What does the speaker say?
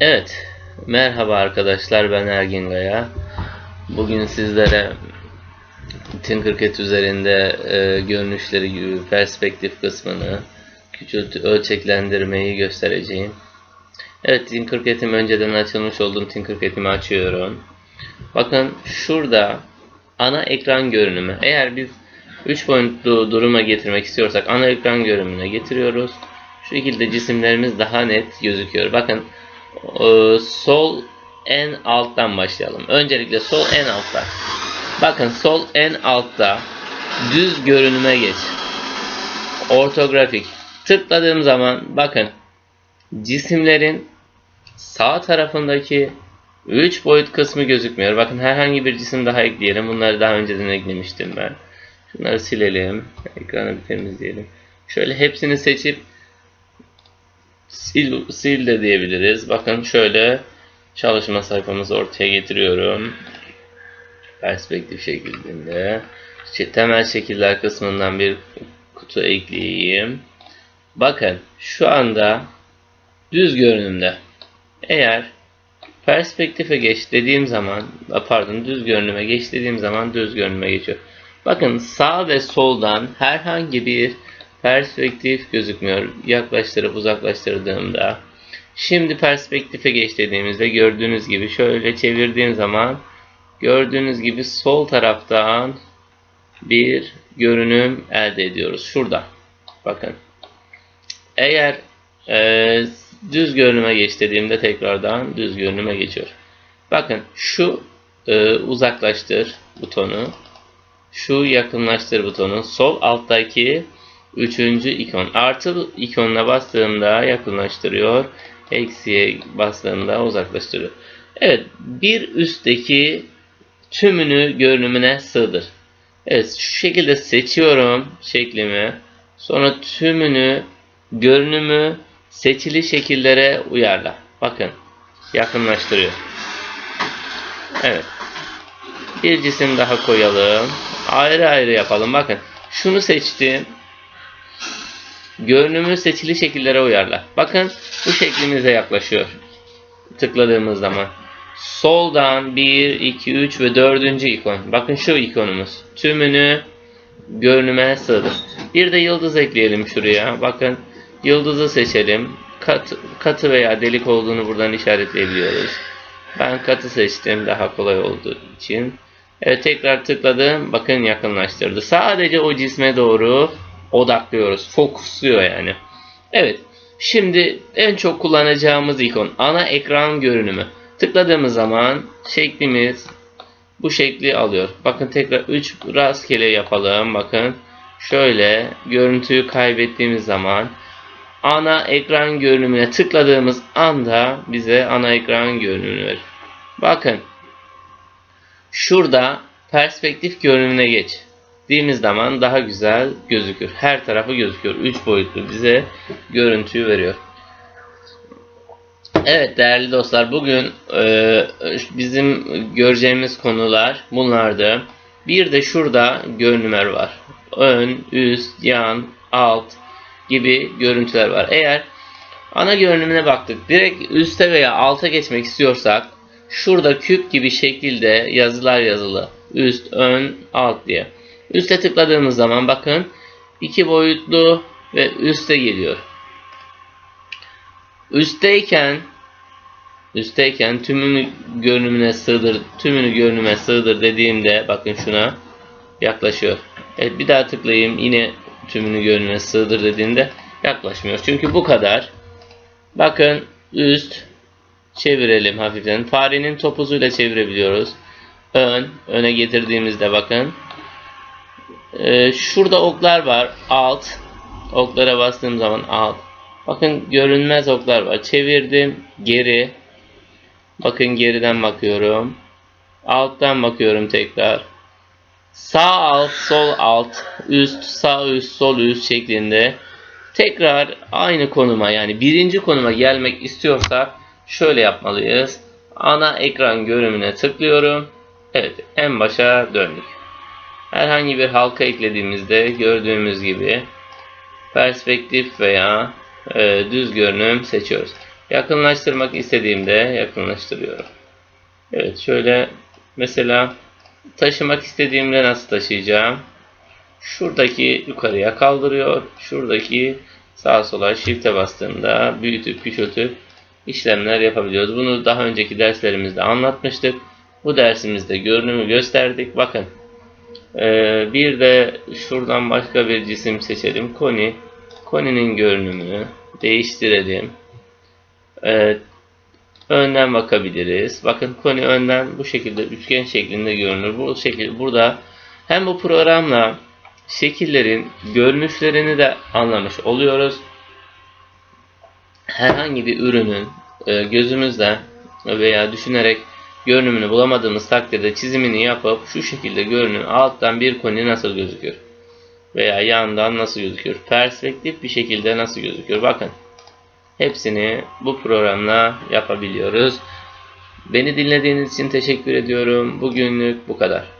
Evet, merhaba arkadaşlar ben Ergin Gaya. Bugün sizlere Tinkercad üzerinde e, görünüşleri perspektif kısmını, küçült ölçeklendirmeyi göstereceğim. Evet, Tinkercad'im önceden açılmış olduğum Tinkercad'imi açıyorum. Bakın şurada ana ekran görünümü. Eğer biz 3 boyutlu duruma getirmek istiyorsak ana ekran görünümüne getiriyoruz. Şu şekilde cisimlerimiz daha net gözüküyor. Bakın sol en alttan başlayalım. Öncelikle sol en altta. Bakın sol en altta düz görünüme geç. Ortografik. Tıkladığım zaman bakın cisimlerin sağ tarafındaki 3 boyut kısmı gözükmüyor. Bakın herhangi bir cisim daha ekleyelim. Bunları daha önceden eklemiştim ben. Şunları silelim. Ekranı bir temizleyelim. Şöyle hepsini seçip sil, sil de diyebiliriz. Bakın şöyle çalışma sayfamızı ortaya getiriyorum. Perspektif şeklinde. İşte temel şekiller kısmından bir kutu ekleyeyim. Bakın şu anda düz görünümde. Eğer perspektife geç dediğim zaman pardon düz görünüme geç dediğim zaman düz görünüme geçiyor. Bakın sağ ve soldan herhangi bir perspektif gözükmüyor. Yaklaştırıp uzaklaştırdığımda. Şimdi perspektife geç dediğimizde gördüğünüz gibi şöyle çevirdiğim zaman gördüğünüz gibi sol taraftan bir görünüm elde ediyoruz. Şurada. Bakın. Eğer e, düz görünüme geç dediğimde tekrardan düz görünüme geçiyor. Bakın şu e, uzaklaştır butonu şu yakınlaştır butonu sol alttaki üçüncü ikon artı ikonuna bastığımda yakınlaştırıyor eksiye bastığımda uzaklaştırıyor. Evet bir üstteki tümünü görünümüne sığdır. Evet şu şekilde seçiyorum şeklimi. Sonra tümünü görünümü seçili şekillere uyarla. Bakın yakınlaştırıyor. Evet. Bir cisim daha koyalım. Ayrı ayrı yapalım. Bakın şunu seçtim. Görünümü seçili şekillere uyarla. Bakın bu şeklimize yaklaşıyor. Tıkladığımız zaman. Soldan 1, 2, 3 ve 4. ikon. Bakın şu ikonumuz. Tümünü görünüme sığdır. Bir de yıldız ekleyelim şuraya. Bakın yıldızı seçelim. Kat, katı veya delik olduğunu buradan işaretleyebiliyoruz. Ben katı seçtim daha kolay olduğu için. Evet tekrar tıkladım. Bakın yakınlaştırdı. Sadece o cisme doğru odaklıyoruz. Fokusluyor yani. Evet. Şimdi en çok kullanacağımız ikon ana ekran görünümü. Tıkladığımız zaman şeklimiz bu şekli alıyor. Bakın tekrar 3 rastgele yapalım. Bakın şöyle görüntüyü kaybettiğimiz zaman ana ekran görünümüne tıkladığımız anda bize ana ekran görünümünü verir. Bakın şurada perspektif görünümüne geç dediğimiz zaman daha güzel gözükür. Her tarafı gözüküyor. 3 boyutlu bize görüntüyü veriyor. Evet değerli dostlar bugün e, bizim göreceğimiz konular bunlardı. Bir de şurada görünümler var. Ön, üst, yan, alt gibi görüntüler var. Eğer ana görünümüne baktık. Direkt üste veya alta geçmek istiyorsak şurada küp gibi şekilde yazılar yazılı. Üst, ön, alt diye. Üste tıkladığımız zaman bakın iki boyutlu ve üste geliyor. Üstteyken üstteyken tümünü görünümüne sığdır, tümünü görünüme sığdır dediğimde bakın şuna yaklaşıyor. Evet bir daha tıklayayım yine tümünü görünüme sığdır dediğinde yaklaşmıyor. Çünkü bu kadar. Bakın üst çevirelim hafiften. Farenin topuzuyla çevirebiliyoruz. Ön, öne getirdiğimizde bakın. Ee, şurada oklar var. Alt. Oklara bastığım zaman alt. Bakın görünmez oklar var. Çevirdim. Geri. Bakın geriden bakıyorum. Alttan bakıyorum tekrar. Sağ alt, sol alt, üst, sağ üst, sol üst şeklinde tekrar aynı konuma yani birinci konuma gelmek istiyorsak şöyle yapmalıyız. Ana ekran görünümüne tıklıyorum. Evet en başa döndük. Herhangi bir halka eklediğimizde gördüğümüz gibi perspektif veya e, düz görünüm seçiyoruz. Yakınlaştırmak istediğimde yakınlaştırıyorum. Evet şöyle mesela taşımak istediğimde nasıl taşıyacağım? Şuradaki yukarıya kaldırıyor. Şuradaki sağa sola shift'e bastığımda büyütüp küçültüp işlemler yapabiliyoruz. Bunu daha önceki derslerimizde anlatmıştık. Bu dersimizde görünümü gösterdik. Bakın ee, bir de şuradan başka bir cisim seçelim. Koni. Koni'nin görünümünü değiştirelim. Evet. Önden bakabiliriz. Bakın koni önden bu şekilde üçgen şeklinde görünür. Bu şekilde burada hem bu programla şekillerin görünüşlerini de anlamış oluyoruz. Herhangi bir ürünün e, gözümüzle veya düşünerek görünümünü bulamadığımız takdirde çizimini yapıp şu şekilde görünüm alttan bir koni nasıl gözüküyor veya yandan nasıl gözüküyor perspektif bir şekilde nasıl gözüküyor bakın. Hepsini bu programla yapabiliyoruz. Beni dinlediğiniz için teşekkür ediyorum. Bugünlük bu kadar